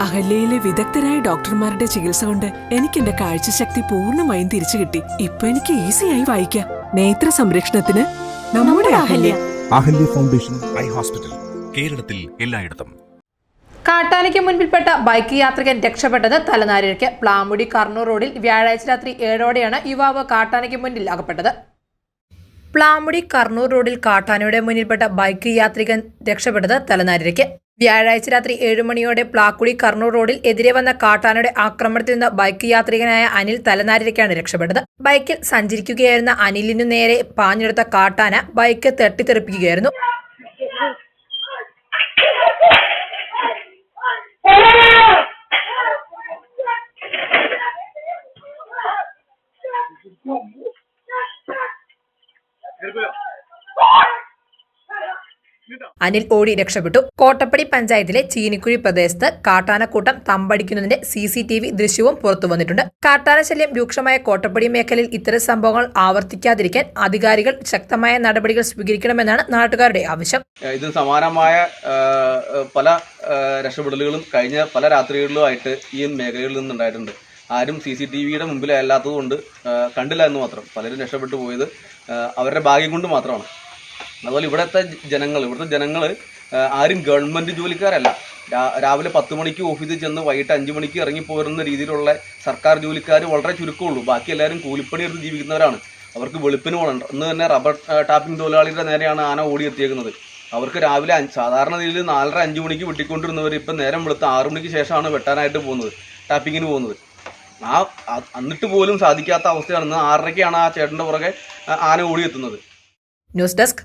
അഹല്യയിലെ വിദഗ്ധരായ ഡോക്ടർമാരുടെ ചികിത്സ കൊണ്ട് എനിക്ക് എന്റെ കാഴ്ചശക്തി പൂർണമായും തിരിച്ചു കിട്ടി. ഇപ്പൊ എനിക്ക് ഈസിയായി വായിക്കാം. നേത്ര സംരക്ഷണത്തിന് നമ്മുടെ Ahalya. Ahalya foundation eye hospital കേരളത്തിൽ എല്ലായിടത്തും. കാട്ടാനയ്ക്ക് മുൻപിൽപ്പെട്ട ബൈക്ക് യാത്രികൻ രക്ഷപ്പെട്ടത് തലനാരിഴയ്ക്ക്. പ്ലാമുടി കർണൂർ റോഡിൽ വ്യാഴാഴ്ച രാത്രി ഏഴോടെയാണ് യുവാവ് കാട്ടാനയ്ക്ക് മുന്നിൽ അകപ്പെട്ടത്. പ്ലാമുടി കർണൂർ റോഡിൽ കാട്ടാനയുടെ മുന്നിൽപ്പെട്ട ബൈക്ക് യാത്രികൻ രക്ഷപ്പെട്ടത് തലനാരിഴയ്ക്ക്. വ്യാഴാഴ്ച രാത്രി ഏഴ് മണിയോടെ പ്ലാക്കുടി കർണൂർ റോഡിൽ എതിരെ വന്ന കാട്ടാനയുടെ ആക്രമണത്തിൽ നിന്ന് ബൈക്ക് യാത്രികനായ അനിൽ തലനാരിലേക്കാണ് രക്ഷപ്പെട്ടത്. ബൈക്കിൽ സഞ്ചരിക്കുകയായിരുന്ന അനിലിനു നേരെ പാഞ്ഞെടുത്ത കാട്ടാന ബൈക്ക് തട്ടിത്തെറിപ്പിക്കുകയായിരുന്നു. അനിൽ ഓടി രക്ഷപ്പെട്ടു. കോട്ടപ്പടി പഞ്ചായത്തിലെ ചീനിക്കുഴി പ്രദേശത്ത് കാട്ടാനക്കൂട്ടം തമ്പടിക്കുന്നതിന്റെ സി സി ടി വി ദൃശ്യവും പുറത്തു വന്നിട്ടുണ്ട്. കാട്ടാനശല്യം രൂക്ഷമായ കോട്ടപ്പടി മേഖലയിൽ ഇത്തരം സംഭവങ്ങൾ ആവർത്തിക്കാതിരിക്കാൻ അധികാരികൾ ശക്തമായ നടപടികൾ സ്വീകരിക്കണമെന്നാണ് നാട്ടുകാരുടെ ആവശ്യം. ഇത് സമാനമായ പല രക്ഷപ്പെടലുകളും കഴിഞ്ഞ പല രാത്രികളിലുമായിട്ട് ഈ മേഖലകളിൽ നിന്നുണ്ടായിട്ടുണ്ട്. ആരും സി സി ടി വിയുടെ മുമ്പിലല്ലാത്തതുകൊണ്ട് കൊണ്ട് കണ്ടില്ല എന്ന് മാത്രം. പലരും രക്ഷപ്പെട്ടു പോയത് അവരുടെ ഭാഗ്യം കൊണ്ട് മാത്രമാണ്. അതുപോലെ ഇവിടുത്തെ ജനങ്ങൾ ഇവിടുത്തെ ജനങ്ങൾ ആരും ഗവൺമെന്റ് ജോലിക്കാരല്ല. രാവിലെ പത്ത് മണിക്ക് ഓഫീസിൽ ചെന്ന് വൈകിട്ട് അഞ്ച് മണിക്ക് ഇറങ്ങി പോരുന്ന രീതിയിലുള്ള സർക്കാർ ജോലിക്കാർ വളരെ ചുരുക്കമുള്ളൂ. ബാക്കി എല്ലാവരും കൂലിപ്പണി എടുത്ത് ജീവിക്കുന്നവരാണ്. അവർക്ക് വെളുപ്പിന് പോകണം. ഇന്ന് തന്നെ റബ്ബർ ടാപ്പിംഗ് തൊഴിലാളിയുടെ നേരെയാണ് ആന ഓടിയെത്തിയേക്കുന്നത്. അവർക്ക് രാവിലെ സാധാരണ രീതിയിൽ നാലര അഞ്ച് മണിക്ക് വെട്ടിക്കൊണ്ടിരുന്നവർ ഇപ്പം നേരം വെളുത്ത് ആറു മണിക്ക് ശേഷമാണ് വെട്ടാനായിട്ട് പോകുന്നത് ടാപ്പിങ്ങിന് പോകുന്നത്. ആ എന്നിട്ട് പോലും സാധിക്കാത്ത അവസ്ഥയാണ് ഇന്ന് ആറരയ്ക്കാണ് ആ ചേട്ടന്റെ പുറകെ ആന ഓടിയെത്തുന്നത്. News desk